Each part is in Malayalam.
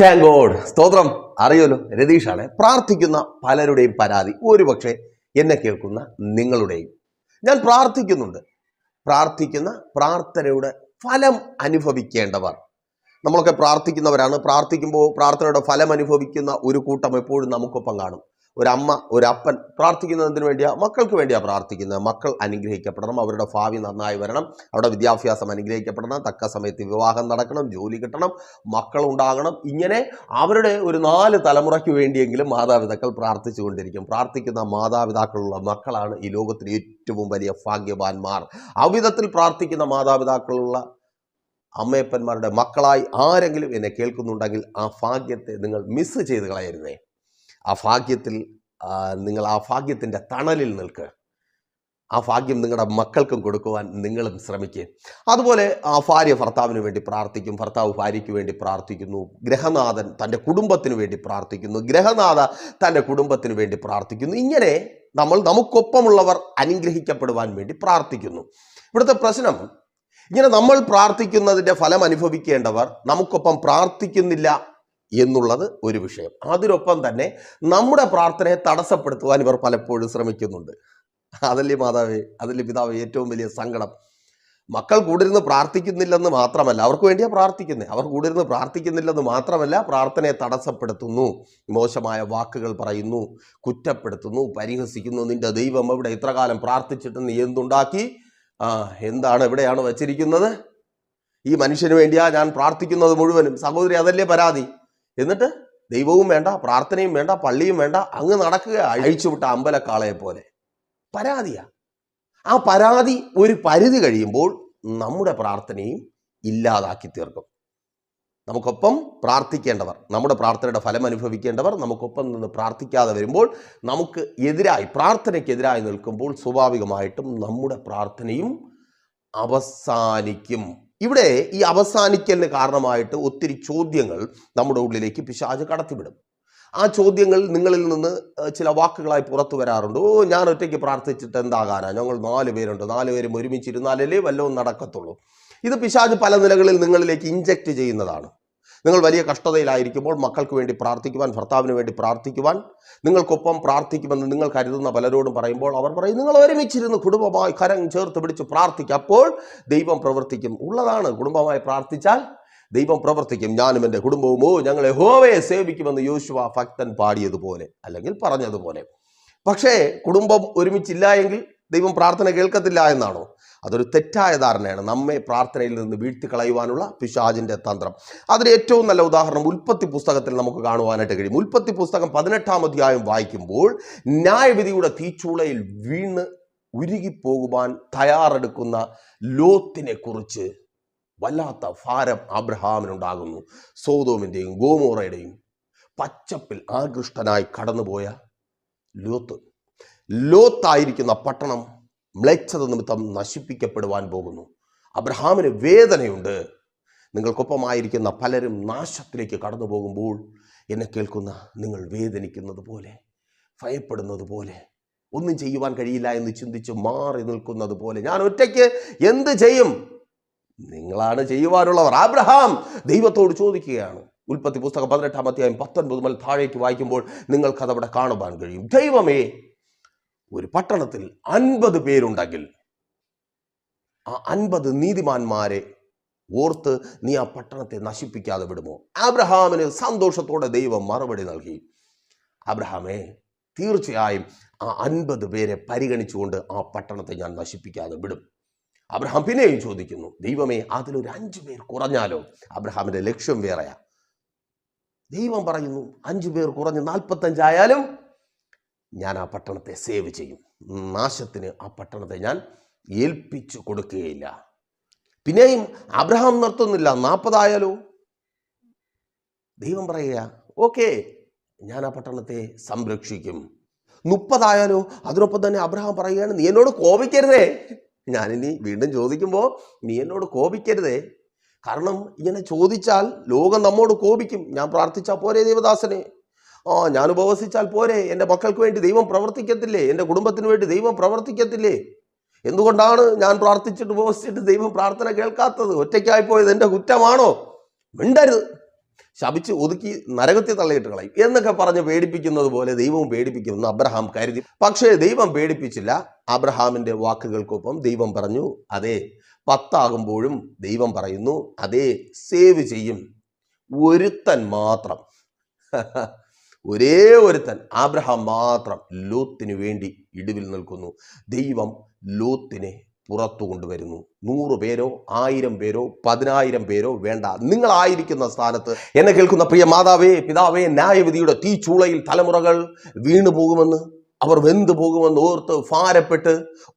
താങ്ക് ഗോഡ് സ്തോത്രം. അറിയുമല്ലോ രതീഷാണ്. പ്രാർത്ഥിക്കുന്ന പലരുടെയും പരാതി. ഒരുപക്ഷെ എന്നെ കേൾക്കുന്ന നിങ്ങളുടെയും. ഞാൻ പ്രാർത്ഥിക്കുന്നുണ്ട്. പ്രാർത്ഥിക്കുന്ന പ്രാർത്ഥനയുടെ ഫലം അനുഭവിക്കേണ്ടവർ. നമ്മളൊക്കെ പ്രാർത്ഥിക്കുന്നവരാണ്. പ്രാർത്ഥിക്കുമ്പോൾ പ്രാർത്ഥനയുടെ ഫലം അനുഭവിക്കുന്ന ഒരു കൂട്ടം എപ്പോഴും നമുക്കൊപ്പം കാണും. ഒരമ്മ ഒരപ്പൻ പ്രാർത്ഥിക്കുന്നതിന് വേണ്ടിയാ മക്കൾക്ക് വേണ്ടിയാ പ്രാർത്ഥിക്കുന്നത്. മക്കൾ അനുഗ്രഹിക്കപ്പെടണം അവരുടെ ഭാവി നന്നായി വരണം അവരുടെ വിദ്യാഭ്യാസം അനുഗ്രഹിക്കപ്പെടണം തക്ക സമയത്ത് വിവാഹം നടക്കണം ജോലി കിട്ടണം മക്കൾ ഉണ്ടാകണം. ഇങ്ങനെ അവരുടെ ഒരു നാല് തലമുറയ്ക്ക് വേണ്ടിയെങ്കിലും മാതാപിതാക്കൾ പ്രാർത്ഥിച്ചു കൊണ്ടിരിക്കും. പ്രാർത്ഥിക്കുന്ന മാതാപിതാക്കളുള്ള മക്കളാണ് ഈ ലോകത്തിലെ ഏറ്റവും വലിയ ഭാഗ്യവാന്മാർ. അവിധത്തിൽ പ്രാർത്ഥിക്കുന്ന മാതാപിതാക്കളുള്ള അമ്മയപ്പന്മാരുടെ മക്കളായി ആരെങ്കിലും എന്നെ കേൾക്കുന്നുണ്ടെങ്കിൽ ആ ഭാഗ്യത്തെ നിങ്ങൾ മിസ് ചെയ്ത് കളയരുതേ. ആ ഭാഗ്യത്തിൽ നിങ്ങൾ ആ ഭാഗ്യത്തിന്റെ തണലിൽ നിൽക്കുക ആ ഭാഗ്യം നിങ്ങളുടെ മക്കൾക്കും കൊടുക്കുവാൻ നിങ്ങളും ശ്രമിക്കുക അതുപോലെ ആ ഭാര്യ ഭർത്താവിന് വേണ്ടി പ്രാർത്ഥിക്കും ഭർത്താവ് ഭാര്യയ്ക്ക് വേണ്ടി പ്രാർത്ഥിക്കുന്നു ഗ്രഹനാഥൻ തന്റെ കുടുംബത്തിന് വേണ്ടി പ്രാർത്ഥിക്കുന്നു ഗ്രഹനാഥ തന്റെ കുടുംബത്തിന് വേണ്ടി പ്രാർത്ഥിക്കുന്നു. ഇങ്ങനെ നമ്മൾ നമുക്കൊപ്പമുള്ളവർ അനുഗ്രഹിക്കപ്പെടുവാൻ വേണ്ടി പ്രാർത്ഥിക്കുന്നു. ഇവിടുത്തെ പ്രശ്നം ഇങ്ങനെ നമ്മൾ പ്രാർത്ഥിക്കുന്നതിന്റെ ഫലം അനുഭവിക്കേണ്ടവർ നമുക്കൊപ്പം പ്രാർത്ഥിക്കുന്നില്ല എന്നുള്ളത് ഒരു വിഷയം. അതിനൊപ്പം തന്നെ നമ്മുടെ പ്രാർത്ഥനയെ തടസ്സപ്പെടുത്തുവാൻ ഇവർ പലപ്പോഴും ശ്രമിക്കുന്നുണ്ട്. അതല്ലേ മാതാവേ അതല്ലേ പിതാവ് ഏറ്റവും വലിയ സങ്കടം. മക്കൾ കൂടിരുന്ന് പ്രാർത്ഥിക്കുന്നില്ലെന്ന് മാത്രമല്ല അവർക്ക് വേണ്ടിയാ പ്രാർത്ഥിക്കുന്നത് അവർ കൂടിരുന്ന് പ്രാർത്ഥിക്കുന്നില്ലെന്ന് മാത്രമല്ല പ്രാർത്ഥനയെ തടസ്സപ്പെടുത്തുന്നു. മോശമായ വാക്കുകൾ പറയുന്നു കുറ്റപ്പെടുത്തുന്നു പരിഹസിക്കുന്നു. നിന്റെ ദൈവം ഇവിടെ ഇത്ര കാലം പ്രാർത്ഥിച്ചിട്ട് നീ എന്തുണ്ടാക്കി? ആ എന്താണ് എവിടെയാണ് വച്ചിരിക്കുന്നത്? ഈ മനുഷ്യന് വേണ്ടിയാ ഞാൻ പ്രാർത്ഥിക്കുന്നത് മുഴുവനും. സഹോദരി അതല്ലേ പരാതി? എന്നിട്ട് ദൈവവും വേണ്ട പ്രാർത്ഥനയും വേണ്ട പള്ളിയും വേണ്ട അങ്ങ് നടക്കുക. അഴിച്ചുവിട്ട അമ്പലക്കാളയെ പോലെ. പരാതിയാ. ആ പരാതി ഒരു പരിധി കഴിയുമ്പോൾ നമ്മുടെ പ്രാർത്ഥനയും ഇല്ലാതാക്കി തീർക്കും. നമുക്കൊപ്പം പ്രാർത്ഥിക്കേണ്ടവർ നമ്മുടെ പ്രാർത്ഥനയുടെ ഫലം അനുഭവിക്കേണ്ടവർ നമുക്കൊപ്പം നിന്ന് പ്രാർത്ഥിക്കാതെ വരുമ്പോൾ നമുക്ക് എതിരായി പ്രാർത്ഥനയ്ക്കെതിരായി നിൽക്കുമ്പോൾ സ്വാഭാവികമായിട്ടും നമ്മുടെ പ്രാർത്ഥനയും അവസാനിക്കും. ഇവിടെ ഈ അവസാനിക്കലിന് കാരണമായിട്ട് ഒത്തിരി ചോദ്യങ്ങൾ നമ്മുടെ ഉള്ളിലേക്ക് പിശാജ് കടത്തിവിടും. ആ ചോദ്യങ്ങൾ നിങ്ങളിൽ നിന്ന് ചില വാക്കുകളായി പുറത്തു വരാറുണ്ട്. ഓ ഞാൻ ഒറ്റയ്ക്ക് പ്രാർത്ഥിച്ചിട്ട് എന്താകാനാ? ഞങ്ങൾ നാല് പേരുണ്ട്. നാല് പേരും ഒരുമിച്ചിരുന്നാലല്ലേ വല്ലതും നടക്കത്തുള്ളൂ. ഇത് പിശാജ് പല നിലകളിൽ നിങ്ങളിലേക്ക് ഇഞ്ചക്ട് ചെയ്യുന്നതാണ്. നിങ്ങൾ വലിയ കഷ്ടതയിലായിരിക്കുമ്പോൾ മക്കൾക്ക് വേണ്ടി പ്രാർത്ഥിക്കുവാൻ ഭർത്താവിന് വേണ്ടി പ്രാർത്ഥിക്കുവാൻ നിങ്ങൾക്കൊപ്പം പ്രാർത്ഥിക്കുമെന്ന് നിങ്ങൾ കരുതുന്ന പലരോടും പറയുമ്പോൾ അവർ പറയും നിങ്ങൾ ഒരുമിച്ചിരുന്ന് കുടുംബമായി കരം ചേർത്ത് പിടിച്ച് പ്രാർത്ഥിക്കുക അപ്പോൾ ദൈവം പ്രവർത്തിക്കും. ഉള്ളതാണ് കുടുംബമായി പ്രാർത്ഥിച്ചാൽ ദൈവം പ്രവർത്തിക്കും. ഞാനും എന്റെ കുടുംബവും ഓ ഞങ്ങളെ ഹോവയെ സേവിക്കുമെന്ന് യോശുവ ഭക്തൻ പാടിയതുപോലെ അല്ലെങ്കിൽ പറഞ്ഞതുപോലെ. പക്ഷേ കുടുംബം ഒരുമിച്ചില്ല എങ്കിൽ ദൈവം പ്രാർത്ഥന കേൾക്കത്തില്ല എന്നാണോ? അതൊരു തെറ്റായ ധാരണയാണ്. നമ്മെ പ്രാർത്ഥനയിൽ നിന്ന് വീഴ്ത്തിക്കളയുവാനുള്ള പിശാജിന്റെ തന്ത്രം. അതിന് ഏറ്റവും നല്ല ഉദാഹരണം ഉൽപ്പത്തി പുസ്തകത്തിൽ നമുക്ക് കാണുവാനായിട്ട് കഴിയും. ഉൽപ്പത്തി പുസ്തകം പതിനെട്ടാം അധ്യായം വായിക്കുമ്പോൾ ന്യായവിധിയുടെ തീച്ചൂളയിൽ വീണ് ഉരുകിപ്പോകുവാൻ തയ്യാറെടുക്കുന്ന ലോത്തിനെ കുറിച്ച് വല്ലാത്ത ഭാരം അബ്രഹാമിനുണ്ടാകുന്നു സോതോമിന്റെയും ഗോമോറയുടെയും പച്ചപ്പിൽ ആകൃഷ്ടനായി കടന്നുപോയ ലോത്ത്. ലോത്തായിരിക്കുന്ന പട്ടണം മ്ലേച്ഛത നിമിത്തം നശിപ്പിക്കപ്പെടുവാൻ പോകുന്നു. അബ്രഹാമിന് വേദനയുണ്ട്. നിങ്ങൾക്കൊപ്പമായിരിക്കുന്ന പലരും നാശത്തിലേക്ക് കടന്നു പോകുമ്പോൾ എന്നെ കേൾക്കുന്ന നിങ്ങൾ വേദനിക്കുന്നത് പോലെ ഭയപ്പെടുന്നത് പോലെ ഒന്നും ചെയ്യുവാൻ കഴിയില്ല എന്ന് ചിന്തിച്ച് മാറി നിൽക്കുന്നത് പോലെ. ഞാൻ ഒറ്റയ്ക്ക് എന്ത് ചെയ്യും? നിങ്ങളാണ് ചെയ്യുവാനുള്ളവർ. അബ്രഹാം ദൈവത്തോട് ചോദിക്കുകയാണ്. ഉൽപ്പത്തി പുസ്തകം പതിനെട്ടാം അധ്യായം പത്തൊൻപത് മുതൽ താഴേക്ക് വായിക്കുമ്പോൾ നിങ്ങൾക്കതവിടെ കാണുവാൻ കഴിയും. ദൈവമേ ഒരു പട്ടണത്തിൽ അൻപത് പേരുണ്ടെങ്കിൽ ആ അൻപത് നീതിമാന്മാരെ ഓർത്ത് നീ ആ പട്ടണത്തെ നശിപ്പിക്കാതെ വിടുമോ? അബ്രഹാമിന് സന്തോഷത്തോടെ ദൈവം മറുപടി നൽകി. അബ്രഹാമേ തീർച്ചയായും ആ അൻപത് പേരെ പരിഗണിച്ചുകൊണ്ട് ആ പട്ടണത്തെ ഞാൻ നശിപ്പിക്കാതെ വിടും. അബ്രഹാം പിന്നെയും ചോദിക്കുന്നു ദൈവമേ അതിലൊരു അഞ്ചു പേർ കുറഞ്ഞാലോ? അബ്രഹാമിന്റെ ലക്ഷ്യം വേറെയാ. ദൈവം പറയുന്നു അഞ്ചു പേർ കുറഞ്ഞ് നാൽപ്പത്തഞ്ചായാലും ഞാൻ ആ പട്ടണത്തെ സേവ് ചെയ്യും. നാശത്തിന് ആ പട്ടണത്തെ ഞാൻ ഏൽപ്പിച്ചു കൊടുക്കുകയില്ല. പിന്നെയും അബ്രഹാം നിർത്തുന്നില്ല. നാൽപ്പതായാലോ ദൈവം പറയുക ഓക്കെ ഞാൻ ആ പട്ടണത്തെ സംരക്ഷിക്കും. മുപ്പതായാലോ? അതിനൊപ്പം തന്നെ അബ്രഹാം പറയുകയാണ് നീ എന്നോട് കോപിക്കരുതേ. ഞാനിനി വീണ്ടും ചോദിക്കുമ്പോൾ നീ എന്നോട് കോപിക്കരുതേ. കാരണം ഇങ്ങനെ ചോദിച്ചാൽ ലോകം നമ്മോട് കോപിക്കും. ഞാൻ പ്രാർത്ഥിച്ചാൽ പോരെ ദേവദാസനെ? ആ ഞാൻ ഉപവസിച്ചാൽ പോരെ. എന്റെ മക്കൾക്ക് വേണ്ടി ദൈവം പ്രവർത്തിക്കത്തില്ലേ? എന്റെ കുടുംബത്തിന് വേണ്ടി ദൈവം പ്രവർത്തിക്കത്തില്ലേ? എന്തുകൊണ്ടാണ് ഞാൻ പ്രാർത്ഥിച്ചിട്ട് ഉപവസിച്ചിട്ട് ദൈവം പ്രാർത്ഥന കേൾക്കാത്തത്? ഒറ്റയ്ക്കായി പോയത് എന്റെ കുറ്റമാണോ? മിണ്ടരുത്. ശപിച്ച് ഒതുക്കി നരകത്തിൽ തള്ളിയിട്ട് കളയും. എന്നൊക്കെ പറഞ്ഞ് പേടിപ്പിക്കുന്നത് പോലെ ദൈവവും പേടിപ്പിക്കുമെന്ന് അബ്രഹാം കരുതി. പക്ഷേ ദൈവം പേടിപ്പിച്ചില്ല. അബ്രഹാമിന്റെ വാക്കുകൾക്കൊപ്പം ദൈവം പറഞ്ഞു അതെ പത്താകുമ്പോഴും ദൈവം പറയുന്നു അതേ സേവ് ചെയ്യും. ഒരുത്തൻ മാത്രം. ഒരേ ഒരുത്തൻ ആബ്രഹാം മാത്രം ലൂത്തിന് വേണ്ടി ഇടിവിൽ നിൽക്കുന്നു. ദൈവം ലൂത്തിനെ പുറത്തു കൊണ്ടുവരുന്നു. നൂറ് പേരോ ആയിരം പേരോ പതിനായിരം പേരോ വേണ്ട. നിങ്ങളായിരിക്കുന്ന സ്ഥാനത്ത്. എന്നെ കേൾക്കുന്ന പ്രിയ മാതാവേ പിതാവേ ന്യായവിധിയുടെ ചൂളയിൽ തലമുറകൾ വീണു പോകുമെന്ന് അവർ വെന്തു പോകുമെന്ന് ഓർത്ത് ഭാരപ്പെട്ട്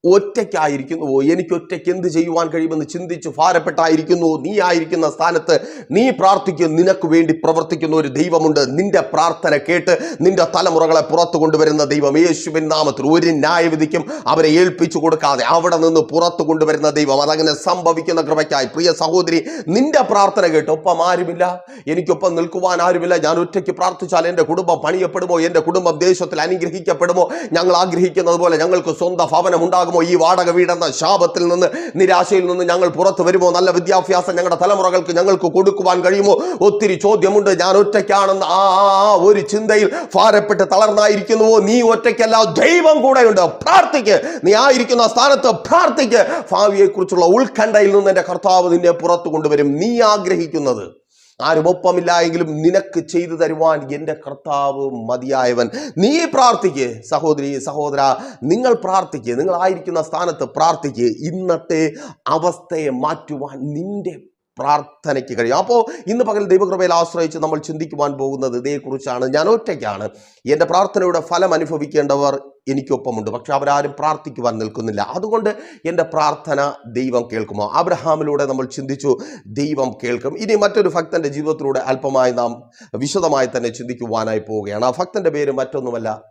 ഒറ്റയ്ക്കായിരിക്കുന്നുവോ എനിക്ക് ഒറ്റയ്ക്ക് എന്ത് ചെയ്യുവാൻ കഴിയുമെന്ന് ചിന്തിച്ച് ഭാരപ്പെട്ടായിരിക്കുന്നുവോ നീ ആയിരിക്കുന്ന സ്ഥാനത്ത് നീ പ്രാർത്ഥിക്കും. നിനക്ക് വേണ്ടി പ്രവർത്തിക്കുന്ന ഒരു ദൈവമുണ്ട്. നിന്റെ പ്രാർത്ഥന കേട്ട് നിന്റെ തലമുറകളെ പുറത്തു കൊണ്ടുവരുന്ന ദൈവം യേശുവിൻ നാമത്തിൽ ഒരു ന്യായവിധിക്കും അവരെ ഏൽപ്പിച്ചു കൊടുക്കാതെ അവിടെ നിന്ന് പുറത്തു കൊണ്ടുവരുന്ന ദൈവം അതങ്ങനെ സംഭവിക്കുന്ന കൃപയ്ക്കായി. പ്രിയ സഹോദരി നിന്റെ പ്രാർത്ഥന കേട്ട് ഒപ്പം ആരുമില്ല? എനിക്കൊപ്പം നിൽക്കുവാൻ ആരുമില്ല? ഞാൻ ഒറ്റയ്ക്ക് പ്രാർത്ഥിച്ചാൽ എന്റെ കുടുംബം പണിയപ്പെടുമോ? എന്റെ കുടുംബം ദേശത്തിൽ അനുഗ്രഹിക്കപ്പെടുമോ? ഞങ്ങൾ ആഗ്രഹിക്കുന്നത് പോലെ ഞങ്ങൾക്ക് സ്വന്തം ഭവനം ഉണ്ടാകുമോ? ഈ വാടക വീടെന്ന ശാപത്തിൽ നിന്ന് നിരാശയിൽ നിന്ന് ഞങ്ങൾ പുറത്തു വരുമോ? നല്ല വിദ്യാഭ്യാസം ഞങ്ങളുടെ തലമുറകൾക്ക് ഞങ്ങൾക്ക് കൊടുക്കുവാൻ കഴിയുമോ? ഒത്തിരി ചോദ്യമുണ്ട്. ഞാൻ ഒറ്റയ്ക്കാണെന്ന് ആ ഒരു ചിന്തയിൽ ഭാരപ്പെട്ട് തളർന്നായിരിക്കുന്നുവോ? നീ ഒറ്റയ്ക്കല്ല ദൈവം കൂടെയുണ്ട്. പ്രാർത്ഥിക്ക്. നീ ആയിരിക്കുന്ന സ്ഥാനത്ത് പ്രാർത്ഥിക്ക്. ഭാവിയെക്കുറിച്ചുള്ള ഉത്കണ്ഠയിൽ നിന്ന് എന്റെ കർത്താവ് നിന്നെ പുറത്തു കൊണ്ടുവരും. നീ ആഗ്രഹിക്കുന്നത് ആരും ഒപ്പമില്ല എങ്കിലും നിനക്ക് ചെയ്തു തരുവാൻ എന്റെ കർത്താവ് മതിയായവൻ. നീ പ്രാർത്ഥിക്ക് സഹോദരി സഹോദര. നിങ്ങൾ പ്രാർത്ഥിക്ക് നിങ്ങളായിരിക്കുന്ന സ്ഥാനത്ത് പ്രാർത്ഥിക്ക്. ഇന്നത്തെ അവസ്ഥയെ മാറ്റുവാൻ നിന്റെ പ്രാർത്ഥനയ്ക്ക് കഴിയും. അപ്പോൾ ഇന്ന് പകൽ ദൈവകൃപയിൽ ആശ്രയിച്ച് നമ്മൾ ചിന്തിക്കുവാൻ പോകുന്നത് ഇതേക്കുറിച്ചാണ്. ഞാൻ ഒറ്റയ്ക്കാണ്. എന്റെ പ്രാർത്ഥനയുടെ ഫലം അനുഭവിക്കേണ്ടവർ എനിക്കൊപ്പമുണ്ട്. പക്ഷെ അവരാരും പ്രാർത്ഥിക്കുവാൻ നിൽക്കുന്നില്ല. അതുകൊണ്ട് എന്റെ പ്രാർത്ഥന ദൈവം കേൾക്കുമോ? അബ്രഹാമിലൂടെ നമ്മൾ ചിന്തിച്ചു ദൈവം കേൾക്കും. ഇനി മറ്റൊരു ഭക്തന്റെ ജീവിതത്തിലൂടെ അല്പമായി നാം വിശദമായി തന്നെ ചിന്തിക്കുവാനായി പോവുകയാണ്. ആ ഭക്തന്റെ പേര് മറ്റൊന്നുമല്ല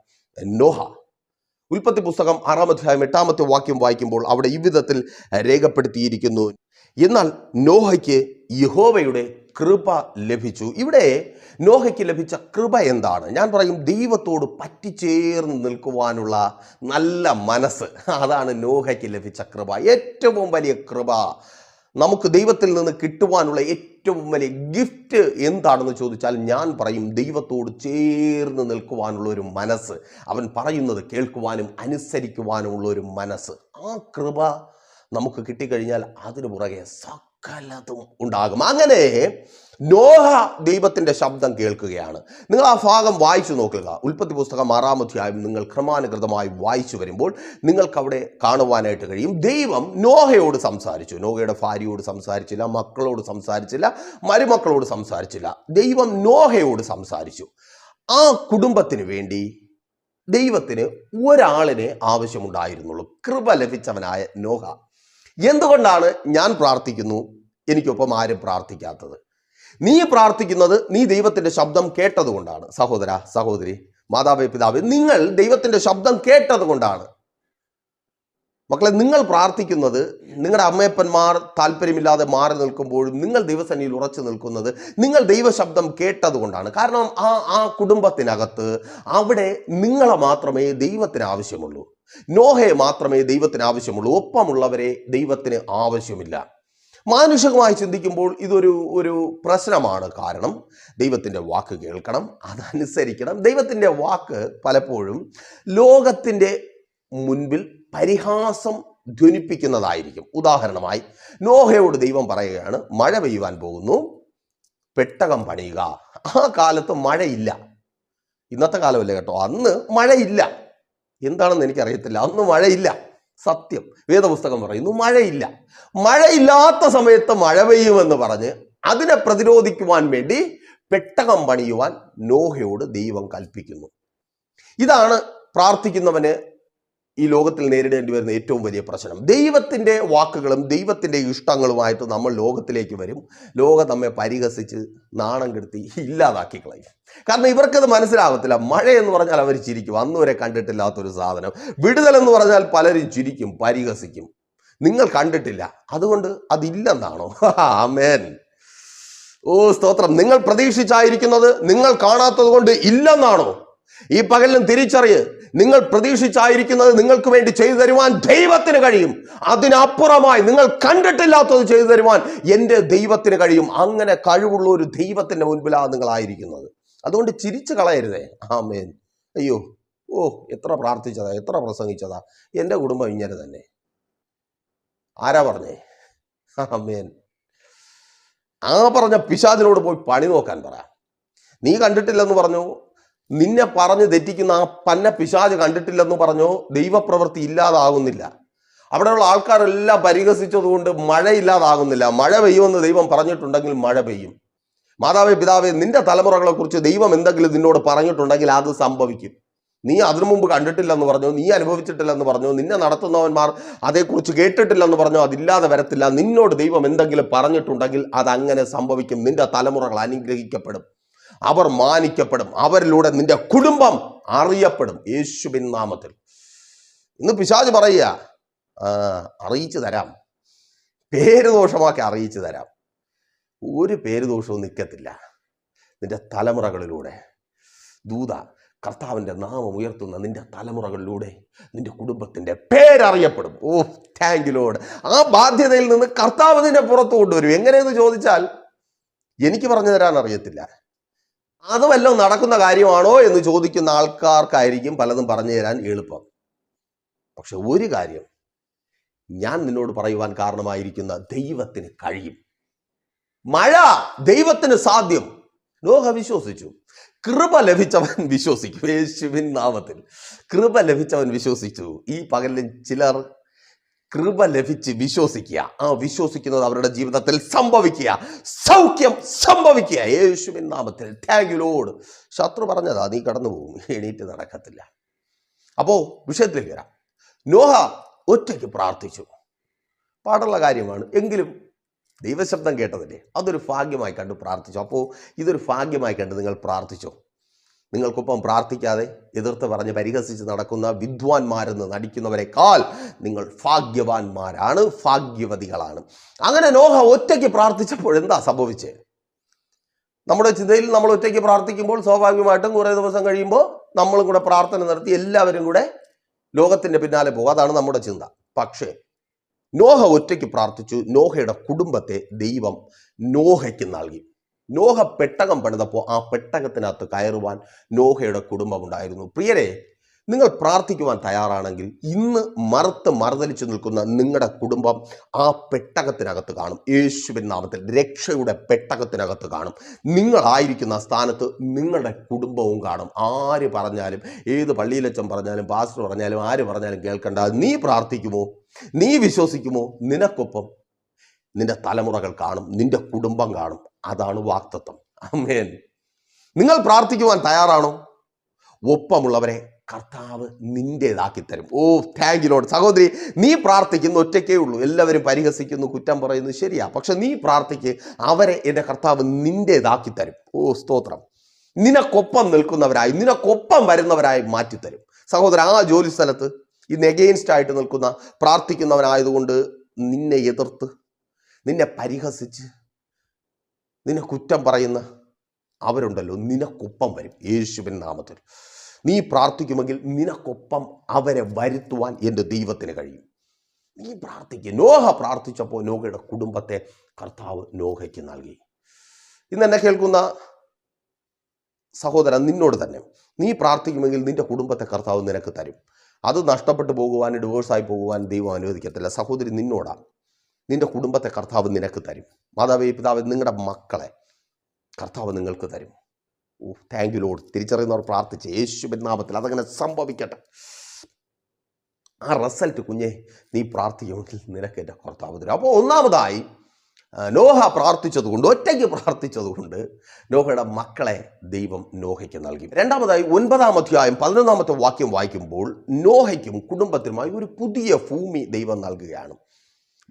നോഹ. ഉൽപ്പത്തി പുസ്തകം ആറാമധ്യായം എട്ടാമത്തെ വാക്യം വായിക്കുമ്പോൾ അവിടെ ഇവിധത്തിൽ രേഖപ്പെടുത്തിയിരിക്കുന്നു. എന്നാൽ നോഹയ്ക്ക് യഹോവയുടെ കൃപ ലഭിച്ചു. ഇവിടെ നോഹയ്ക്ക് ലഭിച്ച കൃപ എന്താണ്? ഞാൻ പറയും ദൈവത്തോട് പറ്റിച്ചേർന്ന് നിൽക്കുവാനുള്ള നല്ല മനസ്സ്. അതാണ് നോഹയ്ക്ക് ലഭിച്ച കൃപ. ഏറ്റവും വലിയ കൃപ നമുക്ക് ദൈവത്തിൽ നിന്ന് കിട്ടുവാനുള്ള ഏറ്റവും വലിയ ഗിഫ്റ്റ് എന്താണെന്ന് ചോദിച്ചാൽ ഞാൻ പറയും ദൈവത്തോട് ചേർന്ന് നിൽക്കുവാനുള്ള ഒരു മനസ്സ്. അവൻ പറയുന്നത് കേൾക്കുവാനും അനുസരിക്കുവാനുമുള്ള ഒരു മനസ്സ്. ആ കൃപ നമുക്ക് കിട്ടിക്കഴിഞ്ഞാൽ അതിനു പുറകെ സകലതും ഉണ്ടാകും. അങ്ങനെ നോഹ ദൈവത്തിന്റെ ശബ്ദം കേൾക്കുകയാണ്. നിങ്ങൾ ആ ഭാഗം വായിച്ചു നോക്കുക. ഉൽപ്പത്തി പുസ്തകം ആറാം അധ്യായം നിങ്ങൾ ക്രമാനുഗതമായി വായിച്ചു വരുമ്പോൾ നിങ്ങൾക്ക് അവിടെ കാണുവാനായിട്ട് കഴിയും. ദൈവം നോഹയോട് സംസാരിച്ചു. നോഹയുടെ ഭാര്യയോട് സംസാരിച്ചില്ല മക്കളോട് സംസാരിച്ചില്ല മരുമക്കളോട് സംസാരിച്ചില്ല. ദൈവം നോഹയോട് സംസാരിച്ചു. ആ കുടുംബത്തിന് വേണ്ടി ദൈവത്തിന് ഒരാളിനെ ആവശ്യമുണ്ടായിരുന്നുള്ളൂ. കൃപ ലഭിച്ചവനായ നോഹ. എന്തുകൊണ്ടാണ് ഞാൻ പ്രാർത്ഥിക്കുന്നു? എനിക്കൊപ്പം ആരും പ്രാർത്ഥിക്കാത്തത്. നീ പ്രാർത്ഥിക്കുന്നത് നീ ദൈവത്തിന്റെ ശബ്ദം കേട്ടതുകൊണ്ടാണ്. സഹോദര സഹോദരി മാതാവ് പിതാവ് നിങ്ങൾ ദൈവത്തിന്റെ ശബ്ദം കേട്ടതുകൊണ്ടാണ്. മക്കളെ നിങ്ങൾ പ്രാർത്ഥിക്കുന്നത് നിങ്ങളുടെ അമ്മയപ്പന്മാർ താല്പര്യമില്ലാതെ മാറി നിൽക്കുമ്പോഴും നിങ്ങൾ ദൈവസന്നിയിൽ ഉറച്ചു നിൽക്കുന്നത് നിങ്ങൾ ദൈവശബ്ദം കേട്ടതുകൊണ്ടാണ്. കാരണം ആ ആ കുടുംബത്തിനകത്ത് അവിടെ നിങ്ങളെ മാത്രമേ ദൈവത്തിന് ആവശ്യമുള്ളൂ. നോഹയെ മാത്രമേ ദൈവത്തിന് ആവശ്യമുള്ളൂ. ഒപ്പമുള്ളവരെ ദൈവത്തിന് ആവശ്യമില്ല. മാനുഷികമായി ചിന്തിക്കുമ്പോൾ ഇതൊരു ഒരു പ്രശ്നമാണ്. കാരണം ദൈവത്തിന്റെ വാക്ക് കേൾക്കണം അതനുസരിക്കണം. ദൈവത്തിന്റെ വാക്ക് പലപ്പോഴും ലോകത്തിന്റെ മുൻപിൽ പരിഹാസം ധ്വനിപ്പിക്കുന്നതായിരിക്കും. ഉദാഹരണമായി നോഹയോട് ദൈവം പറയുകയാണ് മഴ പെയ്യുവാൻ പോകുന്നു പെട്ടകം പണിയുക. ആ കാലത്ത് മഴയില്ല. ഇന്നത്തെ കാലമല്ല കേട്ടോ അന്ന് മഴയില്ല. എന്താണെന്ന് എനിക്കറിയത്തില്ല. അന്ന് മഴയില്ല. സത്യം. വേദപുസ്തകം പറയുന്നു മഴയില്ല. മഴയില്ലാത്ത സമയത്ത് മഴ പെയ്യുമെന്ന് പറഞ്ഞ് അതിനെ പ്രതിരോധിക്കുവാൻ വേണ്ടി പെട്ടകം പണിയുവാൻ നോഹയോട് ദൈവം കൽപ്പിക്കുന്നു. ഇതാണ് പ്രാർത്ഥിക്കുന്നവന് ഈ ലോകത്തിൽ നേരിടേണ്ടി വരുന്ന ഏറ്റവും വലിയ പ്രശ്നം. ദൈവത്തിന്റെ വാക്കുകളും ദൈവത്തിന്റെ ഇഷ്ടങ്ങളുമായിട്ട് നമ്മൾ ലോകത്തിലേക്ക് വരും. ലോകം നമ്മെ പരിഹസിച്ച് നാണം കെടുത്തി ഇല്ലാതാക്കി കളയും കാരണം ഇവർക്കത് മനസ്സിലാകത്തില്ല മഴ എന്ന് പറഞ്ഞാൽ അവർ ചിരിക്കും. അന്നുവരെ കണ്ടിട്ടില്ലാത്തൊരു സാധനം. വിടുതൽ എന്ന് പറഞ്ഞാൽ പലരും ചിരിക്കും പരിഹസിക്കും. നിങ്ങൾ കണ്ടിട്ടില്ല. അതുകൊണ്ട് അതില്ലെന്നാണോ? ആമേൻ. ഓ സ്തോത്രം. നിങ്ങൾ പ്രതീക്ഷിച്ചായിരിക്കുന്നത് നിങ്ങൾ കാണാത്തത് കൊണ്ട് ഇല്ലെന്നാണോ? ഈ പകലിലും തിരിച്ചറിയ് നിങ്ങൾ പ്രതീക്ഷിച്ചായിരിക്കുന്നത് നിങ്ങൾക്ക് വേണ്ടി ചെയ്തു തരുവാൻ ദൈവത്തിന് കഴിയും. അതിനപ്പുറമായി നിങ്ങൾ കണ്ടിട്ടില്ലാത്തത് ചെയ്തു തരുവാൻ എന്റെ ദൈവത്തിന് കഴിയും. അങ്ങനെ കഴിവുള്ള ഒരു ദൈവത്തിന്റെ മുൻപിലാണ് നിങ്ങളായിരിക്കുന്നത്. അതുകൊണ്ട് ചിരിച്ചു കളയരുതേ. ആമേൻ. അയ്യോ ഓ എത്ര പ്രാർത്ഥിച്ചതാ എത്ര പ്രസംഗിച്ചതാ. എന്റെ കുടുംബം ഇങ്ങനെ തന്നെ. ആരാ പറഞ്ഞേ? ആമേൻ. ആ പറഞ്ഞ പിശാചിനോട് പോയി പണി നോക്കാൻ പറ. നീ കണ്ടിട്ടില്ലെന്ന് പറഞ്ഞു. നിന്നെ പറഞ്ഞ് തെറ്റിക്കുന്ന ആ പന്ന പിശാജ് കണ്ടിട്ടില്ലെന്ന് പറഞ്ഞോ? ദൈവപ്രവൃത്തി ഇല്ലാതാകുന്നില്ല. അവിടെയുള്ള ആൾക്കാരെല്ലാം പരിഹസിച്ചതുകൊണ്ട് മഴ ഇല്ലാതാകുന്നില്ല മഴ പെയ്യുമെന്ന് ദൈവം പറഞ്ഞിട്ടുണ്ടെങ്കിൽ മഴ പെയ്യും. മാതാവേ പിതാവേ നിന്റെ തലമുറകളെക്കുറിച്ച് ദൈവം എന്തെങ്കിലും നിന്നോട് പറഞ്ഞിട്ടുണ്ടെങ്കിൽ അത് സംഭവിക്കും. നീ അതിനു മുമ്പ് കണ്ടിട്ടില്ലെന്ന് പറഞ്ഞു? നീ അനുഭവിച്ചിട്ടില്ലെന്ന് പറഞ്ഞു? നിന്നെ നടത്തുന്നവന്മാർ അതേക്കുറിച്ച് കേട്ടിട്ടില്ലെന്ന് പറഞ്ഞു? അതില്ലാതെ വരത്തില്ല. നിന്നോട് ദൈവം എന്തെങ്കിലും പറഞ്ഞിട്ടുണ്ടെങ്കിൽ അതങ്ങനെ സംഭവിക്കും. നിന്റെ തലമുറകൾ അനുഗ്രഹിക്കപ്പെടും. അവർ മാനിക്കപ്പെടും. അവരിലൂടെ നിന്റെ കുടുംബം അറിയപ്പെടും. യേശുവിൻ നാമത്തിൽ. ഇന്ന് പിശാജ് പറയുക അറിയിച്ചു തരാം. പേര് ദോഷമാക്കി അറിയിച്ചു തരാം. ഒരു പേര് ദോഷവും നിൽക്കത്തില്ല. നിന്റെ തലമുറകളിലൂടെ. ദൂത കർത്താവിന്റെ നാമം ഉയർത്തുന്ന നിന്റെ തലമുറകളിലൂടെ നിന്റെ കുടുംബത്തിന്റെ പേരറിയപ്പെടും. ഓ താങ്ക് ലോഡ് ആ ബാധ്യതയിൽ നിന്ന് കർത്താവ് നിന്നെ പുറത്തു കൊണ്ടുവരും. എങ്ങനെയെന്ന് ചോദിച്ചാൽ എനിക്ക് പറഞ്ഞു തരാൻ അറിയത്തില്ല. അത് വല്ലതും നടക്കുന്ന കാര്യമാണോ എന്ന് ചോദിക്കുന്ന ആൾക്കാർക്കായിരിക്കും പലതും പറഞ്ഞു തരാൻ എളുപ്പം. പക്ഷെ ഒരു കാര്യം ഞാൻ നിന്നോട് പറയുവാൻ കാരണമായിരിക്കുന്ന ദൈവത്തിന് കഴിയും. മഴ ദൈവത്തിന് സാധ്യം. നോഹ വിശ്വസിച്ചു. കൃപ ലഭിച്ചവൻ വിശ്വസിക്കും. യേശുവിൻ നാമത്തിൽ കൃപ ലഭിച്ചവൻ വിശ്വസിച്ചു. ഈ പകലിൽ ചിലർ കൃപ ലഭിച്ച് വിശ്വസിക്കുക. ആ വിശ്വസിക്കുന്നത് അവരുടെ ജീവിതത്തിൽ സംഭവിക്കുക. സൗഖ്യം സംഭവിക്കുക. യേശുവിൻ നാമത്തിൽ. താങ്ക് യു ലോഡ് ശത്രു പറഞ്ഞതാ നീ കടന്നു പോകും എണീറ്റ് നടക്കത്തില്ല. അപ്പോ വിഷയത്തിലേക്ക് വരാം. നോഹ ഒറ്റയ്ക്ക് പ്രാർത്ഥിച്ചു. പാടുള്ള കാര്യമാണ്. എങ്കിലും ദൈവശബ്ദം കേട്ടതല്ലേ? അതൊരു ഭാഗ്യമായി കണ്ടു പ്രാർത്ഥിച്ചു. അപ്പോൾ ഇതൊരു ഭാഗ്യമായി കണ്ട് നിങ്ങൾ പ്രാർത്ഥിച്ചോ? നിങ്ങൾക്കൊപ്പം പ്രാർത്ഥിക്കാതെ എതിർത്ത് പറഞ്ഞ് പരിഹസിച്ച് നടക്കുന്ന വിദ്വാൻമാരെന്ന് നടിക്കുന്നവരെക്കാൾ നിങ്ങൾ ഭാഗ്യവാന്മാരാണ് ഭാഗ്യവതികളാണ്. അങ്ങനെ നോഹ ഒറ്റയ്ക്ക് പ്രാർത്ഥിച്ചപ്പോൾ എന്താ സംഭവിച്ചത് നമ്മുടെ ചിന്തയിൽ നമ്മൾ ഒറ്റയ്ക്ക് പ്രാർത്ഥിക്കുമ്പോൾ സ്വാഭാവികമായിട്ടും കുറേ ദിവസം കഴിയുമ്പോൾ നമ്മളും കൂടെ പ്രാർത്ഥന നടത്തി എല്ലാവരും കൂടെ ലോകത്തിന്റെ പിന്നാലെ പോകും. അതാണ് നമ്മുടെ ചിന്ത. പക്ഷേ നോഹ ഒറ്റയ്ക്ക് പ്രാർത്ഥിച്ചു. നോഹയുടെ കുടുംബത്തെ ദൈവം നോഹയ്ക്ക് നൽകി. നോഹ പെട്ടകം പണിതപ്പോൾ ആ പെട്ടകത്തിനകത്ത് കയറുവാൻ നോഹയുടെ കുടുംബമുണ്ടായിരുന്നു. പ്രിയരെ നിങ്ങൾ പ്രാർത്ഥിക്കുവാൻ തയ്യാറാണെങ്കിൽ ഇന്ന് മറുത്ത് മറുതലിച്ചു നിൽക്കുന്ന നിങ്ങളുടെ കുടുംബം ആ പെട്ടകത്തിനകത്ത് കാണും. യേശുവിൻ നാമത്തിൽ രക്ഷയുടെ പെട്ടകത്തിനകത്ത് കാണും. നിങ്ങളായിരിക്കുന്ന സ്ഥാനത്ത് നിങ്ങളുടെ കുടുംബവും കാണും. ആര് പറഞ്ഞാലും ഏത് പള്ളിയിലച്ചൻ പറഞ്ഞാലും പാസ്റ്റർ പറഞ്ഞാലും ആര് പറഞ്ഞാലും കേൾക്കേണ്ട. നീ പ്രാർത്ഥിക്കുമോ? നീ വിശ്വസിക്കുമോ? നിനക്കൊപ്പം നിന്റെ തലമുറകൾ കാണും നിന്റെ കുടുംബം കാണും. അതാണ് വാക്തത്വം. അമ്മേൻ നിങ്ങൾ പ്രാർത്ഥിക്കുവാൻ തയ്യാറാണോ? ഒപ്പമുള്ളവരെ കർത്താവ് നിന്റേതാക്കി തരും. ഓ താങ്ക് യു ലോഡ് സഹോദരി നീ പ്രാർത്ഥിക്കുന്ന ഒറ്റയ്ക്കേ ഉള്ളൂ. എല്ലാവരും പരിഹസിക്കുന്നു കുറ്റം പറയുന്നു ശരിയാ. പക്ഷെ നീ പ്രാർത്ഥിക്ക് അവരെ എന്റെ കർത്താവ് നിന്റേതാക്കി തരും. ഓ സ്തോത്രം. നിനക്കൊപ്പം നിൽക്കുന്നവരായി നിനക്കൊപ്പം വരുന്നവരായി മാറ്റിത്തരും. സഹോദരൻ ആ ജോലി സ്ഥലത്ത് ഇന്ന് എഗെയിൻസ്റ്റ് ആയിട്ട് നിൽക്കുന്ന പ്രാർത്ഥിക്കുന്നവനായതുകൊണ്ട് നിന്നെ എതിർത്ത് നിന്നെ പരിഹസിച്ച് നിന്നെ കുറ്റം പറയുന്ന അവരുണ്ടല്ലോ. നിനക്കൊപ്പം വരും. യേശുവിൻ നാമത്തിൽ. നീ പ്രാർത്ഥിക്കുമെങ്കിൽ നിനക്കൊപ്പം അവരെ വരുത്തുവാൻ എന്റെ ദൈവത്തിന് കഴിയും. നീ പ്രാർത്ഥിക്കുക നോഹ പ്രാർത്ഥിച്ചപ്പോൾ നോഹയുടെ കുടുംബത്തെ കർത്താവ് നോഹയ്ക്ക് നൽകി. ഇന്ന് എന്നെ കേൾക്കുന്ന സഹോദരൻ നിന്നോട് തന്നെ നീ പ്രാർത്ഥിക്കുമെങ്കിൽ നിന്റെ കുടുംബത്തെ കർത്താവ് നിനക്ക് തരും. അത് നഷ്ടപ്പെട്ടു പോകുവാൻ ഡിവോഴ്സായി പോകുവാൻ ദൈവം അനുവദിക്കത്തില്ല. സഹോദരി നിന്നോടാണ് നിന്റെ കുടുംബത്തെ കർത്താവ് നിനക്ക് തരും. മാതാവേ പിതാവ് നിങ്ങളുടെ മക്കളെ കർത്താവ് നിങ്ങൾക്ക് തരും. ഓ താങ്ക് യു ലോഡ് തിരിച്ചറിയുന്നവർ പ്രാർത്ഥിച്ച് യേശുവിൻ നാമത്തിൽ അതങ്ങനെ സംഭവിക്കട്ടെ. ആ റിസൾട്ട് കുഞ്ഞെ നീ പ്രാർത്ഥിക്കുമെങ്കിൽ നിനക്ക് എന്റെ കർത്താവ് തരും. അപ്പോൾ ഒന്നാമതായി നോഹ പ്രാർത്ഥിച്ചതുകൊണ്ട് ഒറ്റയ്ക്ക് പ്രാർത്ഥിച്ചതുകൊണ്ട് നോഹയുടെ മക്കളെ ദൈവം നോഹയ്ക്ക് നൽകി. രണ്ടാമതായി ഒൻപതാം അധ്യായം പതിനൊന്നാമത്തെ വാക്യം വായിക്കുമ്പോൾ നോഹയ്ക്കും കുടുംബത്തിനുമായി ഒരു പുതിയ ഭൂമി ദൈവം നൽകുകയാണ്.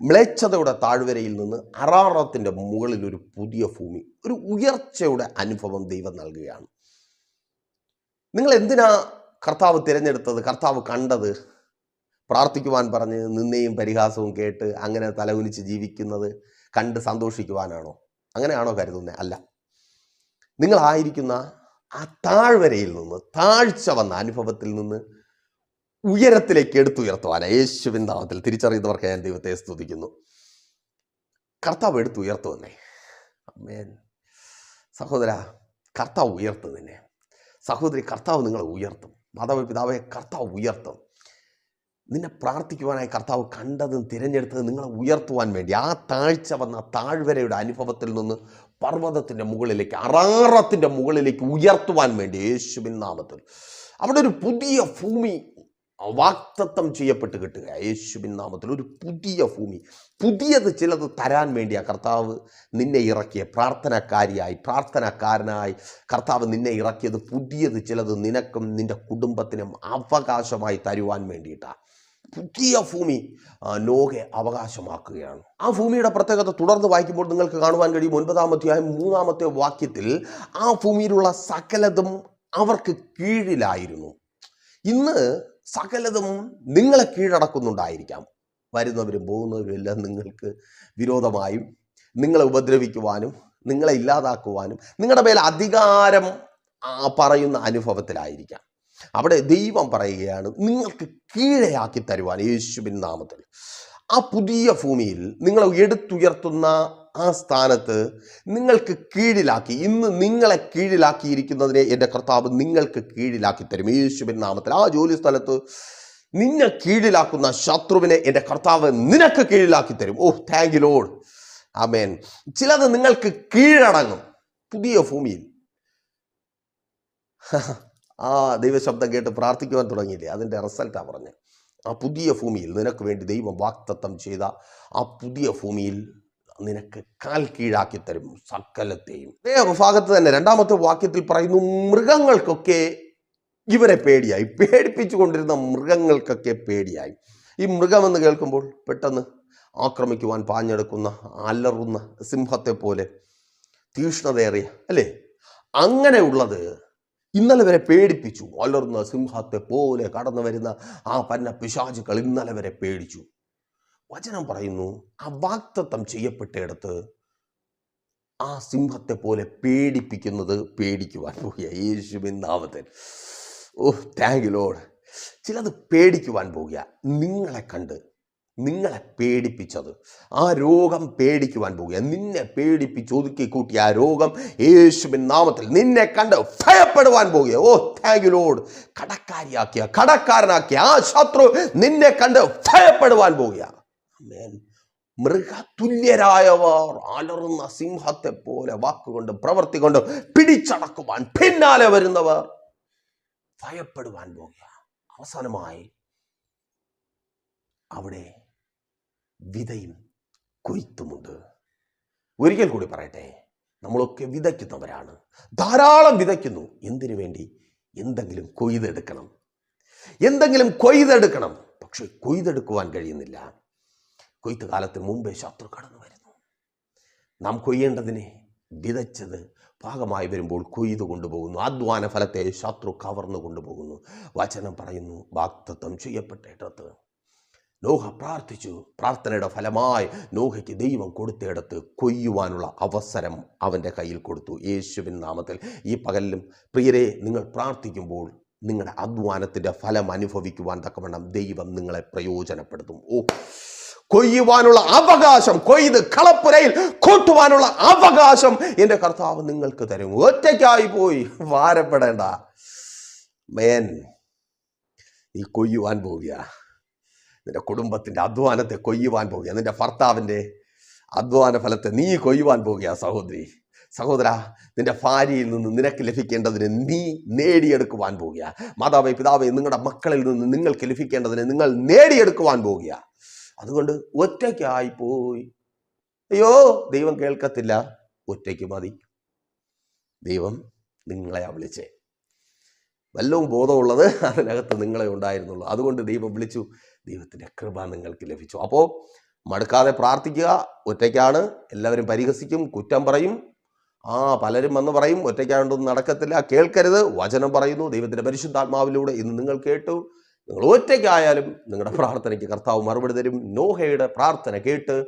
മ്ലേച്ഛതയുടെ താഴ്വരയിൽ നിന്ന് അറാറത്തിന്റെ മുകളിൽ ഒരു പുതിയ ഭൂമി ഒരു ഉയർച്ചയുടെ അനുഭവം ദൈവം നൽകുകയാണ്. നിങ്ങൾ എന്തിനാ കർത്താവ് തിരഞ്ഞെടുത്തത്? കർത്താവ് കണ്ടത്? പ്രാർത്ഥിക്കുവാൻ പറഞ്ഞ് നിന്നെയും പരിഹാസവും കേട്ട് അങ്ങനെ തലകുനിച്ച് ജീവിക്കുന്നത് കണ്ട് സന്തോഷിക്കുവാനാണോ? അങ്ങനെയാണോ കരുതുന്നത് അല്ല. നിങ്ങളായിരിക്കുന്ന ആ താഴ്വരയിൽ നിന്ന് താഴ്ച വന്ന അനുഭവത്തിൽ നിന്ന് ഉയരത്തിലേക്ക് എടുത്തുയർത്തുവാന യേശുവിൻ നാമത്തിൽ തിരിച്ചറിയുന്നവർക്ക് ഞാൻ ദൈവത്തെ സ്തുതിക്കുന്നു. കർത്താവ് എടുത്തുയർത്തുവന്നേ. അമ്മേൻ സഹോദര കർത്താവ് ഉയർത്തും നിന്നെ സഹോദരി കർത്താവ് നിങ്ങളെ ഉയർത്തും. മാതാവ് പിതാവെ കർത്താവ് ഉയർത്തും. നിന്നെ പ്രാർത്ഥിക്കുവാനായി കർത്താവ് കണ്ടതും തിരഞ്ഞെടുത്തതും നിങ്ങളെ ഉയർത്തുവാൻ വേണ്ടി. ആ താഴ്ച വന്ന താഴ്വരയുടെ അനുഭവത്തിൽ നിന്ന് പർവതത്തിന്റെ മുകളിലേക്ക് അറാറത്തിന്റെ മുകളിലേക്ക് ഉയർത്തുവാൻ വേണ്ടി യേശുവിൻ നാമത്തിൽ. അവിടെ ഒരു പുതിയ ഭൂമി വാക്തത്വം ചെയ്യപ്പെട്ട് കിട്ടുക. യേശുബിൻ നാമത്തിൽ ഒരു പുതിയ ഭൂമി പുതിയത് ചിലത് തരാൻ വേണ്ടിയാ കർത്താവ് നിന്നെ ഇറക്കിയ. പ്രാർത്ഥനക്കാരിയായി പ്രാർത്ഥനക്കാരനായി കർത്താവ് നിന്നെ ഇറക്കിയത് പുതിയത് ചിലത് നിനക്കും നിന്റെ കുടുംബത്തിനും അവകാശമായി തരുവാൻ വേണ്ടിയിട്ടാണ് പുതിയ ഭൂമി ലോകെ അവകാശമാക്കുകയാണ്. ആ ഭൂമിയുടെ പ്രത്യേകത തുടർന്ന് വായിക്കുമ്പോൾ നിങ്ങൾക്ക് കാണുവാൻ കഴിയും. ഒൻപതാമത്തെയായ മൂന്നാമത്തെ വാക്യത്തിൽ ആ ഭൂമിയിലുള്ള സകലതും അവർക്ക് കീഴിലായിരുന്നു. ഇന്ന് സകലതും നിങ്ങളെ കീഴടക്കുന്നുണ്ടായിരിക്കാം. വരുന്നവരും പോകുന്നവരും എല്ലാം നിങ്ങൾക്ക് വിരോധമായും നിങ്ങളെ ഉപദ്രവിക്കുവാനും നിങ്ങളെ ഇല്ലാതാക്കുവാനും നിങ്ങളുടെ മേൽ അധികാരം പറയുന്ന അനുഭവത്തിലായിരിക്കാം. അവിടെ ദൈവം പറയുകയാണ് നിങ്ങൾക്ക് കീഴയാക്കി തരുവാൻ യേശുവിൻ നാമത്തിൽ. ആ പുതിയ ഭൂമിയിൽ നിങ്ങളെ എടുത്തുയർത്തുന്ന ആ സ്ഥാനത്ത് നിങ്ങൾക്ക് കീഴിലാക്കി ഇന്ന് നിങ്ങളെ കീഴിലാക്കിയിരിക്കുന്നതിനെ എന്റെ കർത്താവ് നിങ്ങൾക്ക് കീഴിലാക്കി തരും. യേശുവിൻ നാമത്തിൽ ആ ജോലി സ്ഥലത്ത് നിന്നെ കീഴിലാക്കുന്ന ശത്രുവിനെ എന്റെ കർത്താവ് നിനക്ക് കീഴിലാക്കി തരും. ഓ താങ്ക് യു ലോഡ് ആമേൻ ചിലത് നിങ്ങൾക്ക് കീഴടങ്ങും. പുതിയ ഭൂമിയിൽ. ആ ദൈവശബ്ദം കേട്ട് പ്രാർത്ഥിക്കുവാൻ തുടങ്ങിയില്ലേ? അതിന്റെ റിസൾട്ടാണ് പറഞ്ഞത്. ആ പുതിയ ഭൂമിയിൽ നിനക്ക് വേണ്ടി ദൈവം വാക്തത്വം ചെയ്ത ആ പുതിയ ഭൂമിയിൽ നിനക്ക് കാൽ കീഴാക്കി തരും സകലത്തെയും. അതേ ഭാഗത്ത് തന്നെ രണ്ടാമത്തെ വാക്യത്തിൽ പറയുന്നു മൃഗങ്ങൾക്കൊക്കെ ഇവരെ പേടിയായി. പേടിപ്പിച്ചു കൊണ്ടിരുന്ന മൃഗങ്ങൾക്കൊക്കെ പേടിയായി. ഈ മൃഗമെന്ന് കേൾക്കുമ്പോൾ പെട്ടെന്ന് ആക്രമിക്കുവാൻ പാഞ്ഞെടുക്കുന്ന അലറുന്ന സിംഹത്തെ പോലെ തീഷ്ണതയേറിയ അല്ലേ? അങ്ങനെയുള്ളത് ഇന്നലെ വരെ പേടിപ്പിച്ചു. അലർന്ന സിംഹത്തെ പോലെ കടന്നു വരുന്ന ആ പന്ന പിശാചുക്കൾ ഇന്നലെ വരെ പേടിച്ചു. വചനം പറയുന്നു ആ വാക്തത്വം ചെയ്യപ്പെട്ടയിടത്ത് ആ സിംഹത്തെ പോലെ പേടിപ്പിക്കുന്നത് പേടിക്കുവാൻ പോകുക യേശുവിൻ നാമത്തിൽ. ഓ താങ്ക് യു ലോഡ് ചിലത് പേടിക്കുവാൻ പോകുക നിങ്ങളെ കണ്ട് നിങ്ങളെ പേടിപ്പിച്ചത്. ആ രോഗം പേടിക്കുവാൻ പോകുക നിന്നെ പേടിപ്പിച്ച് ഒതുക്കി കൂട്ടിയ ആ രോഗം യേശുവിൻ നാമത്തിൽ നിന്നെ കണ്ട് ഭയപ്പെടുവാൻ പോകുക ഓ താങ്ക് യു ലോഡ് കടക്കാരിയാക്കിയ കടക്കാരനാക്കിയ ആ ശത്രു നിന്നെ കണ്ട് ഭയപ്പെടുവാൻ പോകുക. മൃഗതുല്യരായവർ അലറുന്ന സിംഹത്തെ പോലെ വാക്കുകൊണ്ട് പ്രവൃത്തി കൊണ്ട് പിടിച്ചടക്കുവാൻ പിന്നാലെ വരുന്നവർ ഭയപ്പെടുവാൻ പോകുക അവസാനമായി അവിടെ വിതയും കൊയ്ത്തുമുണ്ട്. ഒരിക്കൽ കൂടി പറയട്ടെ നമ്മളൊക്കെ വിതയ്ക്കുന്നവരാണ്. ധാരാളം വിതയ്ക്കുന്നു. എന്തിനു വേണ്ടി? എന്തെങ്കിലും കൊയ്തെടുക്കണം. എന്തെങ്കിലും കൊയ്തെടുക്കണം. പക്ഷെ കൊയ്തെടുക്കുവാൻ കഴിയുന്നില്ല. കൊയ്ത്ത് കാലത്തിന് മുമ്പേ ശത്രു കടന്നു വരുന്നു. നാം കൊയ്യേണ്ടതിനെ വിതച്ചത് പാകമായി വരുമ്പോൾ കൊയ്തു കൊണ്ടുപോകുന്നു. അധ്വാന ഫലത്തെ ശത്രു കവർന്നു കൊണ്ടുപോകുന്നു. വചനം പറയുന്നു വാക്തത്വം ചെയ്യപ്പെട്ടിടത്ത് നോഹ പ്രാർത്ഥിച്ചു. പ്രാർത്ഥനയുടെ ഫലമായി നോഹയ്ക്ക് ദൈവം കൊടുത്തിടത്ത് കൊയ്യുവാനുള്ള അവസരം അവന്റെ കയ്യിൽ കൊടുത്തു. യേശുവിൻ നാമത്തിൽ ഈ പകലിലും പ്രിയരെ നിങ്ങൾ പ്രാർത്ഥിക്കുമ്പോൾ നിങ്ങളുടെ അധ്വാനത്തിന്റെ ഫലം അനുഭവിക്കുവാൻ തക്കവണ്ണം ദൈവം നിങ്ങളെ പ്രയോജനപ്പെടുത്തും. ഓ കൊയ്യുവാനുള്ള അവകാശം കൊയ്ത് കളപ്പുരയിൽ കൂട്ടുവാനുള്ള അവകാശം എന്റെ കർത്താവ് നിങ്ങൾക്ക് തരും. ഒറ്റയ്ക്കായി പോയി വാരപ്പെടേണ്ട മേൻ നീ കൊയ്യുവാൻ പോവുക നിന്റെ കുടുംബത്തിന്റെ അധ്വാനത്തെ കൊയ്യുവാൻ പോവുക നിന്റെ ഭർത്താവിന്റെ അധ്വാന ഫലത്തെ നീ കൊയ്യുവാൻ പോവുക സഹോദരി. സഹോദര നിന്റെ ഭാര്യയിൽ നിന്ന് നിനക്ക് ലഭിക്കേണ്ടതിന് നീ നേടിയെടുക്കുവാൻ പോവുക മാതാവേ പിതാവേ നിങ്ങളുടെ മക്കളിൽ നിന്ന് നിങ്ങൾക്ക് ലഭിക്കേണ്ടതിന് നിങ്ങൾ നേടിയെടുക്കുവാൻ പോവുക അതുകൊണ്ട് ഒറ്റയ്ക്കായി പോയി അയ്യോ ദൈവം കേൾക്കത്തില്ല. ഒറ്റയ്ക്ക് മതി. ദൈവം നിങ്ങളെ വിളിച്ചേ. വല്ലവും ബോധമുള്ളത് അതിനകത്ത് നിങ്ങളെ ഉണ്ടായിരുന്നുള്ളൂ. അതുകൊണ്ട് ദൈവം വിളിച്ചു. ദൈവത്തിന്റെ കൃപ നിങ്ങൾക്ക് ലഭിച്ചു. അപ്പോൾ മടുക്കാതെ പ്രാർത്ഥിക്കുക. ഒറ്റയ്ക്കാണ്. എല്ലാവരും പരിഹസിക്കും. കുറ്റം പറയും. ആ പലരും വന്ന് പറയും. ഒറ്റയ്ക്കാണ്ടൊന്നും നടക്കത്തില്ല. കേൾക്കരുത്. വചനം പറയുന്നു. ദൈവത്തിന്റെ പരിശുദ്ധാത്മാവിലൂടെ ഇന്ന് നിങ്ങൾ കേട്ടു. നിങ്ങൾ ഒറ്റയ്ക്കായാലും നിങ്ങളുടെ പ്രാർത്ഥനയ്ക്ക് കർത്താവ് മറുപടി തരും. നോഹയുടെ പ്രാർത്ഥന കേട്ട്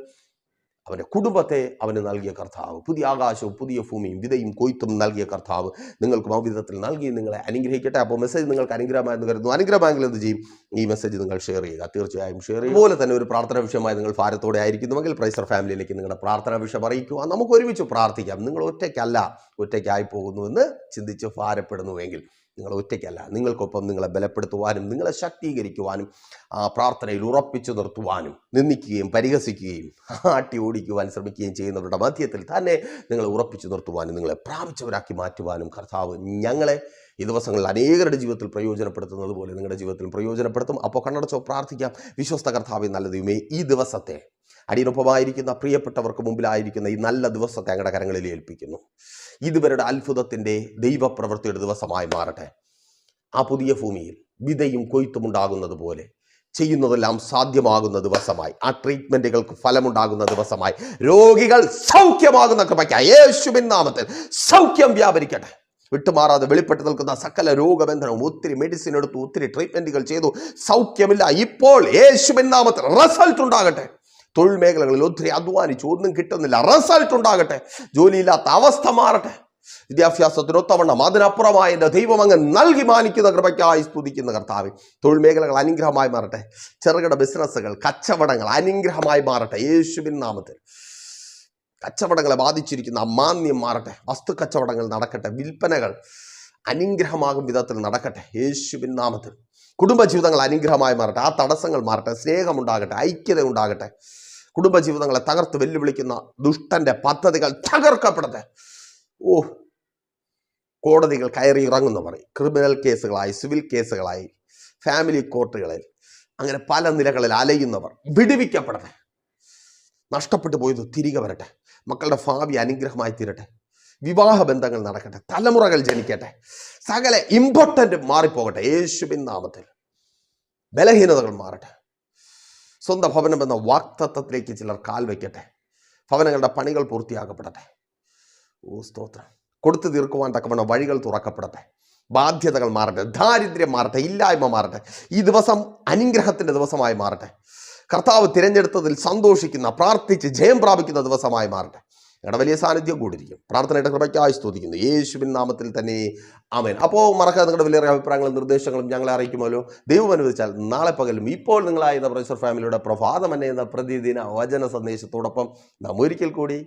അവന്റെ കുടുംബത്തെ അവന് നൽകിയ കർത്താവ്. പുതിയ ആകാശവും പുതിയ ഭൂമിയും വിതയും കൊയ്ത്തും നൽകിയ കർത്താവ് നിങ്ങൾക്ക് മൗവിധത്തിൽ നൽകി നിങ്ങളെ അനുഗ്രഹിക്കട്ടെ. അപ്പോൾ മെസ്സേജ് നിങ്ങൾക്ക് അനുഗ്രഹമായെന്ന് കരുതുന്നു. അനുഗ്രഹമായെങ്കിൽ എന്ത് ചെയ്യും? ഈ മെസ്സേജ് നിങ്ങൾ ഷെയർ ചെയ്യുക. തീർച്ചയായും ഷെയർ ചെയ്യുക. അതുപോലെ തന്നെ ഒരു പ്രാർത്ഥന വിഷയമായി നിങ്ങൾ ഭാരത്തോടെ ആയിരിക്കുന്നുവെങ്കിൽ പ്രൈസർ ഫാമിലിയിലേക്ക് നിങ്ങളുടെ പ്രാർത്ഥന വിഷയം അറിയിക്കുക. നമുക്ക് ഒരുമിച്ച് പ്രാർത്ഥിക്കാം. നിങ്ങൾ ഒറ്റയ്ക്കല്ല ഒറ്റയ്ക്കായി പോകുന്നുവെന്ന് ചിന്തിച്ച് ഭാരപ്പെടുന്നുവെങ്കിൽ നിങ്ങൾ ഒറ്റയ്ക്കല്ല. നിങ്ങൾക്കൊപ്പം നിങ്ങളെ ബലപ്പെടുത്തുവാനും നിങ്ങളെ ശാക്തീകരിക്കുവാനും ആ പ്രാർത്ഥനയിൽ ഉറപ്പിച്ചു നിർത്തുവാനും നിന്ദിക്കുകയും പരിഹസിക്കുകയും ആട്ടി ഓടിക്കുവാൻ ശ്രമിക്കുകയും ചെയ്യുന്നവരുടെ മധ്യത്തിൽ തന്നെ നിങ്ങളെ ഉറപ്പിച്ചു നിർത്തുവാനും നിങ്ങളെ പ്രാപിച്ചവരാക്കി മാറ്റുവാനും കർത്താവ് ഞങ്ങളെ ഈ ദിവസങ്ങളിൽ അനേകരുടെ ജീവിതത്തിൽ പ്രയോജനപ്പെടുത്തുന്നത് പോലെ നിങ്ങളുടെ ജീവിതത്തിൽ പ്രയോജനപ്പെടുത്തും. അപ്പോൾ കണ്ണടച്ചോ പ്രാർത്ഥിക്കാം. വിശ്വസ്ത കർത്താവ് നല്ല ദൈവമേ ഈ ദിവസത്തെ അടിയനൊപ്പമായിരിക്കുന്ന പ്രിയപ്പെട്ടവർക്ക് മുമ്പിലായിരിക്കുന്ന ഈ നല്ല ദിവസത്തെ ഞങ്ങളുടെ കരങ്ങളിൽ ഏൽപ്പിക്കുന്നു. ഇതുവരുടെ അത്ഭുതത്തിന്റെ ദൈവപ്രവൃത്തിയുടെ ദിവസമായി മാറട്ടെ. ആ പുതിയ ഭൂമിയിൽ വിതയും കൊയ്ത്തും ഉണ്ടാകുന്നത് പോലെ ചെയ്യുന്നതെല്ലാം സാധ്യമാകുന്ന ദിവസമായി. ആ ട്രീറ്റ്മെന്റുകൾക്ക് ഫലമുണ്ടാകുന്ന ദിവസമായി. രോഗികൾ സൗഖ്യമാകുന്ന കൃപയ്ക്കായി. യേശുവിൻ നാമത്തിൽ സൗഖ്യം വ്യാപരിക്കട്ടെ. വിട്ടുമാറാതെ വെളിപ്പെട്ട് നിൽക്കുന്ന സകല രോഗബന്ധനവും ഒത്തിരി മെഡിസിൻ എടുത്തു ഒത്തിരി ട്രീറ്റ്മെന്റുകൾ ചെയ്തു. സൗഖ്യമില്ല. ഇപ്പോൾ യേശുവിൻ നാമത്തിൽ റിസൾട്ട് ഉണ്ടാകട്ടെ. തൊഴിൽ മേഖലകളിൽ ഒത്തിരി അധ്വാനിച്ചു ഒന്നും കിട്ടുന്നില്ല. റിസൾട്ട് ഉണ്ടാകട്ടെ ജോലിയില്ലാത്ത അവസ്ഥ മാറട്ടെ. വിദ്യാഭ്യാസത്തിന് ഒത്തവണ്ണം അതിനപ്പുറമായ എന്റെ ദൈവം അങ്ങ് നൽകി മാനിക്കുന്ന കൃപയ്ക്കായി സ്തുതിക്കുന്ന കർത്താവ്. തൊഴിൽ മേഖലകൾ അനുഗ്രഹമായി മാറട്ടെ. ചെറുകിട ബിസിനസ്സുകൾ കച്ചവടങ്ങൾ അനുഗ്രഹമായി മാറട്ടെ. യേശുവിൻ നാമത്തിൽ. കച്ചവടങ്ങളെ ബാധിച്ചിരിക്കുന്ന അമാന്യം മാറട്ടെ. വസ്തു കച്ചവടങ്ങൾ നടക്കട്ടെ. വിൽപ്പനകൾ അനുഗ്രഹമാകും വിധത്തിൽ നടക്കട്ടെ. യേശുവിൻ നാമത്തിൽ. കുടുംബജീവിതങ്ങൾ അനുഗ്രഹമായി മാറട്ടെ. ആ തടസ്സങ്ങൾ മാറട്ടെ. സ്നേഹമുണ്ടാകട്ടെ ഐക്യത ഉണ്ടാകട്ടെ. കുടുംബജീവിതങ്ങളെ തകർത്ത് വെല്ലുവിളിക്കുന്ന ദുഷ്ടന്റെ പദ്ധതികൾ തകർക്കപ്പെടട്ടെ ഓ കോടതികൾ കയറി ഇറങ്ങുന്നവർ ക്രിമിനൽ കേസുകളായി സിവിൽ കേസുകളായി ഫാമിലി കോർട്ടുകളിൽ അങ്ങനെ പല നിലകളിൽ അലയുന്നവർ വിടുവിക്കപ്പെടട്ടെ. നഷ്ടപ്പെട്ടു പോയത് തിരികെ വരട്ടെ. മക്കളുടെ ഭാവി അനുഗ്രഹമായി തീരട്ടെ. വിവാഹ ബന്ധങ്ങൾ നടക്കട്ടെ. തലമുറകൾ ജനിക്കട്ടെ. സകല ഇമ്പോർട്ടന്റ് മാറിപ്പോകട്ടെ. യേശുവിൻ നാമത്തിൽ. ബലഹീനതകൾ മാറട്ടെ. സ്വന്തം ഭവനം എന്ന വാക്തത്വത്തിലേക്ക് ചിലർ കാൽ വയ്ക്കട്ടെ. ഭവനങ്ങളുടെ പണികൾ പൂർത്തിയാക്കപ്പെടട്ടെ. ഓ സ്തോത്രം. കൊടുത്തു തീർക്കുവാൻ തക്കവണ്ണം വഴികൾ തുറക്കപ്പെടട്ടെ. ബാധ്യതകൾ മാറട്ടെ. ദാരിദ്ര്യം മാറട്ടെ. ഇല്ലായ്മ മാറട്ടെ. ഈ ദിവസം അനുഗ്രഹത്തിന്റെ ദിവസമായി മാറട്ടെ. കർത്താവ് തിരഞ്ഞെടുത്തതിൽ സന്തോഷിക്കുന്ന പ്രാർത്ഥിച്ച് ജയം പ്രാപിക്കുന്ന ദിവസമായി മാറട്ടെ. ഞങ്ങളുടെ വലിയ സാന്നിധ്യം കൂടിയിരിക്കും. പ്രാർത്ഥനയുടെ കൃപയ്ക്കായി സ്തുതിക്കുന്നു. യേശുവിൻ നാമത്തിൽ തന്നെ ആമേൻ. അപ്പോൾ മറക്കാതെ നിങ്ങളുടെ വലിയ അഭിപ്രായങ്ങളും നിർദ്ദേശങ്ങളും ഞങ്ങളെ അറിയിക്കുമല്ലോ. ദൈവം അനുവദിച്ചാൽ നാളെ പകലും ഇപ്പോൾ നിങ്ങളായിരുന്ന പ്രൊഫസർ ഫാമിലിയുടെ പ്രഭാതം എന്ന പ്രതിദിന വചന സന്ദേശത്തോടൊപ്പം നാം ഒരിക്കൽ കൂടി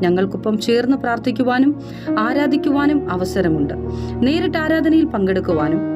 ഞങ്ങൾക്കൊപ്പം ചേർന്ന് പ്രാർത്ഥിക്കുവാനും ആരാധിക്കുവാനും അവസരമുണ്ട്. നേരിട്ട് ആരാധനയിൽ പങ്കെടുക്കുവാനും